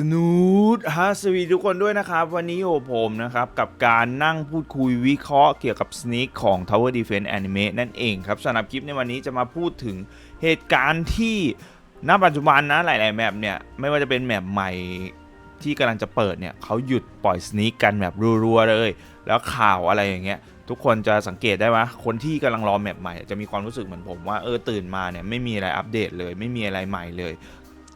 สนูดฮะสวีทุกคนด้วยนะครับ วันนี้โอผมนะครับกับการนั่งพูดคุยวิเคราะห์เกี่ยวกับสน a คของ Tower Defense Anime นั่นเองครับสำหรับคลิปในวันนี้จะมาพูดถึงเหตุการณ์ที่ณปัจจุบันนะหลาย ๆ แมปเนี่ย ไม่ว่าจะเป็นแมปใหม่ที่กำลังจะเปิดเนี่ยเขาหยุดปล่อยสน a คกันแบบรัว ๆ เลย แล้วข่าวอะไรอย่างเงี้ยทุกคนจะสังเกตได้ว่าคนที่กำลังรอแมปใหม่ จะมีความรู้สึกเหมือนผมว่าเออตื่นมาเนี่ยไม่มีอะไรอัปเดตเลย ไม่มีอะไรใหม่เลย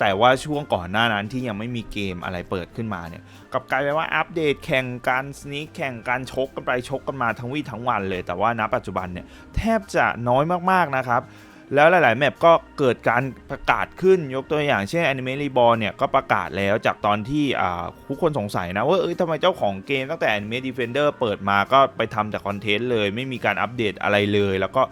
แต่ว่าช่วงก่อนหน้านั้นที่ยังไม่มีเกมอะไรเปิดขึ้นมาเนี่ยกับกลายเป็นว่าอัปเดตแข่งการสน a คแข่งการชกกันไปชกกันมาทั้งวี่ทั้งวันเลย แต่ว่าณปัจจุบันเนี่ยแทบจะน้อยมากๆนะครับแล้วหลาย ๆ แมปก็เกิดการประกาศขึ้นยกตัวอย่างเช่น Anime Reborn เนี่ย ก็ประกาศแล้วจากตอนที่อ่าทุกคนสงสัยนะว่าเอ้ยทำไมเจ้าของเกมตั้งแต่ Anime Defender เปิดมาก็ไปทำแต่คอนเทนต์เลย ไม่มีการอัปเดตอะไรเลย แล้วก็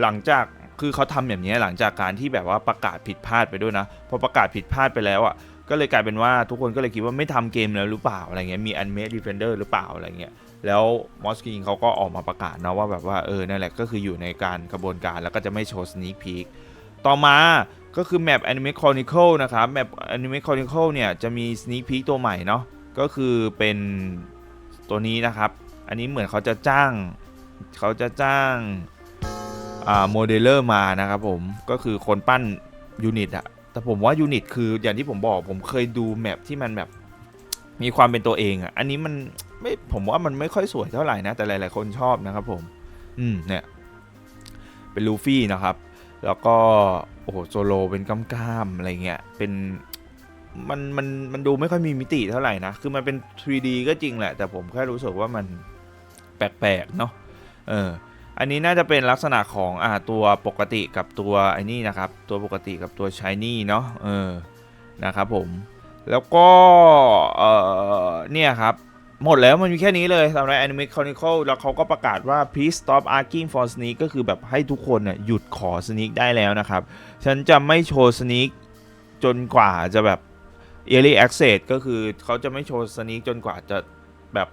หลังจาก คือเขาทำแบบนี้หลังจากการที่แบบว่าประกาศผิดพลาดไปด้วยนะพอประกาศผิดพลาดไปแล้วอะก็เลยกลายเป็นว่าทุกคนก็เลยคิดว่าไม่ทำเกมแล้วหรือเปล่าอะไรเงี้ยมี Anime Defender หรือเปล่าอะไรเงี้ยแล้วมอสกิงเขาก็ออกมาประกาศนะว่าแบบว่าเออนั่นแหละก็คืออยู่ในการกระบวนการแล้วก็จะไม่โชว์สน a คพีคต่อมาก็คือแมป Anime Chronicle นะครับแมป Anime Chronicle เนี่ยจะมีสน a คพีคตัวใหม่เนาะก็คือเป็นตัวนี้นะครับ อันนี้เหมือนเขาจะจ้าง เขาจะจ้าง โมเดลเลอร์มานะครับผมก็คือคนปั้นยูนิตอะแต่ผมว่ายูนิตคืออย่างที่ผมบอกผมเคยดูแมปที่มันแบบมีความเป็นตัวเองอะอันนี้มันไม่ผมว่ามันไม่ค่อยสวยเท่าไหร่นะ แต่หลาย ๆ คนชอบนะครับผม อืมเนี่ย เป็นลูฟี่นะครับ แล้วก็โอ้โหโซโลเป็นก้ามๆอะไรเงี้ยเป็นมันมันมันดูไม่ค่อยมีมิติเท่าไหร่นะ คือมันเป็น 3D ก็จริงแหละ แต่ผมแค่รู้สึกว่ามันแปลกๆเนาะเออ อันนี้น่าจะเป็นลักษณะของอ่าตัวปกติกับตัวไอ้นี่นะครับ ตัวปกติกับตัวชายนี่เนาะเออนะครับผม แล้วก็เออเนี่ยครับหมดแล้วมันมีแค่นี้เลยสำหรับ Anime Chronicle แล้วเขาก็ประกาศว่า please stop asking for sneak ก็คือแบบให้ทุกคนน่ยหยุดขอ sneak ได้แล้วนะครับ ฉันจะไม่โชว์ sneak จนกว่าจะแบบ early access ก็คือเขาจะไม่โชว์ sneak จนกว่าจะแบบ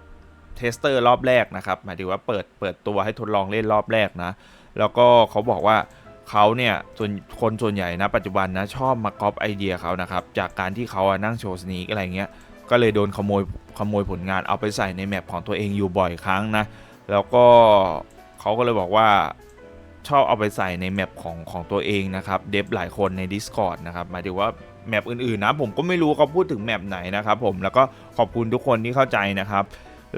เทสเตอร์รอบแรกนะครับหมายถึงว่าเปิดเปิดตัวให้ทดลองเล่นรอบแรกนะ แล้วก็เขาบอกว่าเขาเนี่ยส่วนคนส่วนใหญ่นะปัจจุบันนะชอบมาก๊อปไอเดียเขานะครับจากการที่เขานั่งโชว์สนีกอะไรเงี้ยก็เลยโดนขโมยขโมยผลงานเอาไปใส่ในแมปของตัวเองอยู่บ่อยครั้งนะแล้วก็เขาก็เลยบอกว่าชอบเอาไปใส่ในแมปของของตัวเองนะครับเดฟหลายคนใน Discord นะครับหมายถึงว่าแมปอื่นๆนะผมก็ไม่รู้เขาพูดถึงแมปไหนนะครับผมแล้วก็ขอบคุณทุกคนที่เข้าใจนะครับ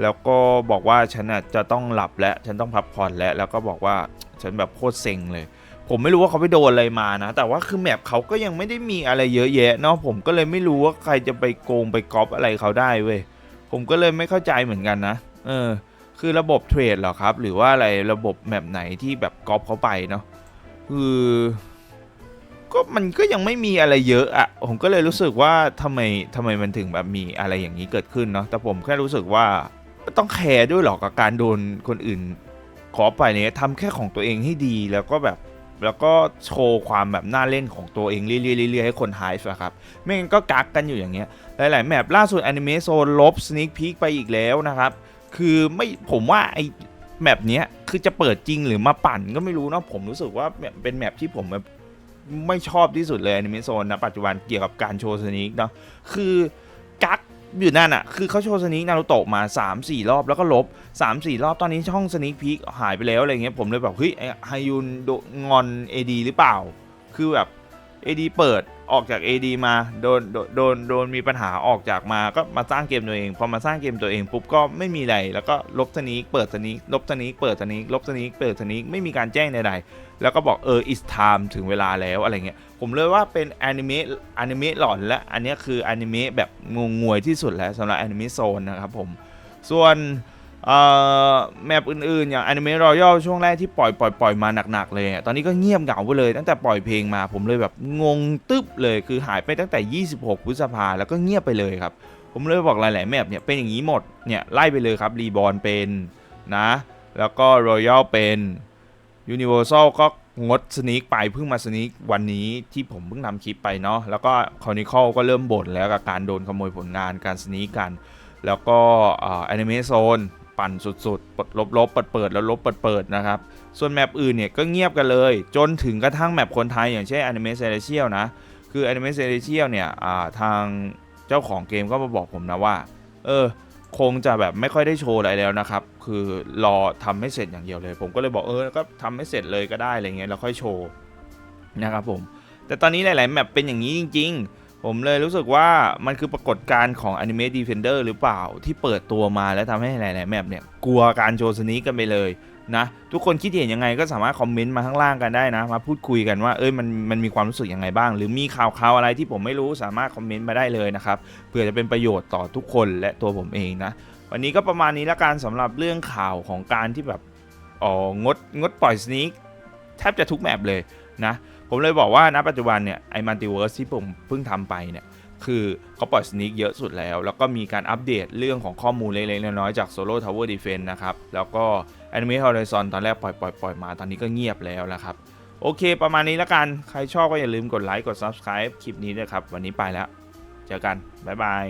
แล้วก็บอกว่าฉันน่ะจะต้องหลับและฉันต้องพักผ่อนแล้วแล้วก็บอกว่าฉันแบบโคตรเซ็งเลย ผมไม่รู้ว่าเขาไปโดนอะไรมานะ แต่ว่าคือแมปเขาก็ยังไม่ได้มีอะไรเยอะแยะเนาะผมก็เลยไม่รู้ว่าใครจะไปโกงไปก๊อปอะไรเขาได้เว้ยผมก็เลยไม่เข้าใจเหมือนกันนะ เออ คือระบบเทรดเหรอครับ หรือว่าอะไรระบบแมปไหนที่แบบก๊อปเขาไปเนาะคือก็มันก็ยังไม่มีอะไรเยอะอะผมก็เลยรู้สึกว่าทำไมทำไมมันถึงแบบมีอะไรอย่างนี้เกิดขึ้นเนาะแต่ผมแค่รู้สึกว่า ต้องแคร์ด้วยหรอกกับการโดนคนอื่น ขอไปเนี่ยทำแค่ของตัวเองให้ดีแล้วก็แบบแล้วก็โชว์ความแบบน่าเล่นของตัวเองเรื่อยๆให้คนไฮฟ์อะครับ ไม่งั้นก็กักกันอยู่อย่างเงี้ย หลาย ๆ แมปล่าสุด Anime Zone ลบ Sneak Peek ไปอีกแล้วนะครับ คือไม่ผมว่าไอแมปเนี้ยคือจะเปิดจริงหรือมาปั่นก็ไม่รู้เนาะผมรู้สึกว่าเป็นแมปที่ผมแบบไม่ชอบที่สุดเลย Anime Zone นะปัจจุบันเกี่ยวกับการโชว์สนีกเนาะคือ อยู่นั่นอะคือเขาโชว์สนิกนารูโตะมา 3-4 รอบแล้วก็ลบ 3-4 รอบตอนนี้ช่องสนิกพีคหายไปแล้วอะไรเงี้ยผมเลยแบบเฮ้ยไอฮยุนโดงอนเอดีหรือเปล่า คือแบบ AD เปิดออกจาก AD มาโดนโดนโดนมีปัญหาออกจากมาก็มาสร้างเกมตัวเองพอมาสร้างเกมตัวเองปุ๊บก็ไม่มีอะไรแล้วก็ลบสนีกเปิดสนีกลบสนีกเปิดสนีกลบสนีกเปิดสนีกไม่มีการแจ้งใดๆแล้วก็บอกเออ it's time ถึงเวลาแล้วอะไรเงี้ยผมเลยว่าเป็นอนิเมะอนิเมะหลอนและอันนี้คืออนิเมะแบบงงงวยที่สุดแล้วสำหรับอนิเมะโซนนะครับผมส่วน แมปอื่นๆ อย่าง Anime Royal ช่วงแรกที่ปล่อยปล่อยปล่อยมาหนักๆเลยตอนนี้ก็เงียบเหงาไปเลย ตั้งแต่ปล่อยเพลงมาผมเลยแบบงงตึ๊บเลยคือหายไปตั้งแต่ 26 พฤษภาแล้วก็เงียบไปเลยครับ ผมเลยบอกหลายๆแมปเนี่ยเป็นอย่างนี้หมดเนี่ยไล่ไปเลยครับรีบอ n เป็นนะ แล้วก็ Royal เป็น Universal ก็งดสนีกไปเพิ่งมาสนีกวันนี้ที่ผมเพิ่งทำคลิปไปเนาะแล้วก็ Chronicle ก็เริ่มบ่นแล้วกับการโดนขโมยผลงานการสนีกกัน แล้วก็แอนิเมโซน ปั่นสุดๆปลดลบๆเปิดเปิดๆแล้วลบเปิดเปิดๆนะครับ ส่วนแมปอื่นเนี่ยก็เงียบกันเลย จนถึงกระทั่งแมปคนไทยอย่างเช่น Anime Celestial นะ คือ Anime Celestial เนี่ยทางเจ้าของเกมก็มาบอกผมนะว่า เออ คงจะแบบไม่ค่อยได้โชว์อะไรแล้วนะครับ คือรอทำให้เสร็จอย่างเดียวเลย ผมก็เลยบอกเออก็ทำให้เสร็จเลยก็ได้อะไรเงี้ยแล้วค่อยโชว์นะครับผม แต่ตอนนี้หลายๆแมปเป็นอย่างนี้จริง ๆ ผมเลยรู้สึกว่ามันคือปรากฏการณ์ของ Anime Defender หรือเปล่าที่เปิดตัวมาแล้วทำให้หลายๆแมปเนี่ย กลัวการโชว์สนี้กันไปเลยนะทุกคนคิดเห็นยังไงก็สามารถคอมเมนต์มาข้างล่างกันได้นะ มาพูดคุยกันว่าเอ้ยมันมันมีความรู้สึกยังไงบ้าง หรือมีข่าวข่าวอะไรที่ผมไม่รู้สามารถคอมเมนต์มาได้เลยนะครับเพื่อจะเป็นประโยชน์ต่อทุกคนและตัวผมเองนะ วันนี้ก็ประมาณนี้ละกันสำหรับเรื่องข่าวของการที่แบบอ๋องดงดปล่อยสนีกแทบจะทุกแมปเลยนะ ผมเลยบอกว่าณปัจจุบันเนี่ยไอ้มัลติเวิร์สที่ผมเพิ่งทำไปเนี่ยคือเขาปล่อยสนีกเยอะสุดแล้ว แล้วก็มีการอัปเดตเรื่องของข้อมูลเล็กๆน้อยๆจาก Solo Tower Defense นะครับ แล้วก็ Anime Horizon ตอนแรกปล่อยปล่อยปล่อยมาตอนนี้ก็เงียบแล้วนะครับ โอเค ประมาณนี้และกัน ใครชอบก็อย่าลืมกดไลค์กด Subscribe คลิปนี้ด้วยครับ วันนี้ไปแล้ว เจอกัน บ๊ายบาย